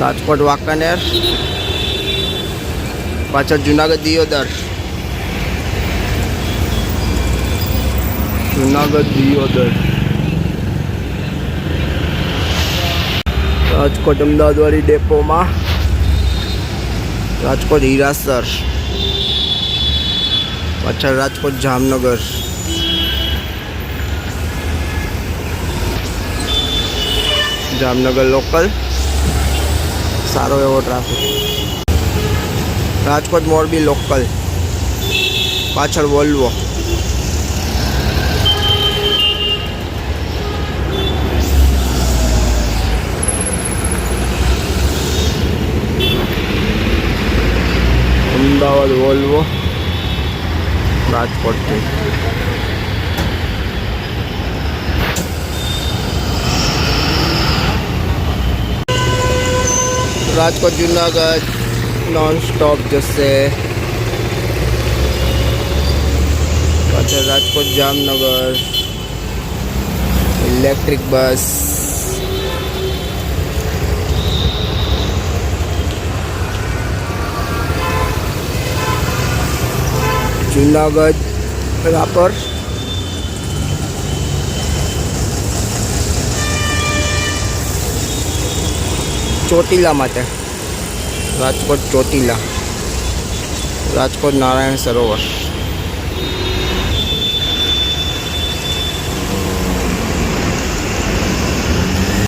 રાજકોટ વાંકાનેર પાછળ જુનાગઢ દિયોદર જુનાગઢ દિયોદર રાજકોટ અમદાવાદવાળી ડેપોમાં રાજકોટ હીરાસર પાછળ રાજકોટ જામનગર જામનગર લોકલ સારો એવો ટ્રાફિક રાજકોટ મોરબી લોકલ પાછળ વોલ્વો અમદાવાદ વોલ્વો રાજકોટથી Rajkot Junagadh non stop जैसे राजकोट जामनगर इलेक्ट्रिक बस जूनागढ़ रापर ચોટીલા માટે. રાજકોટ ચોટીલા. રાજકોટ નારાયણ સરોવર.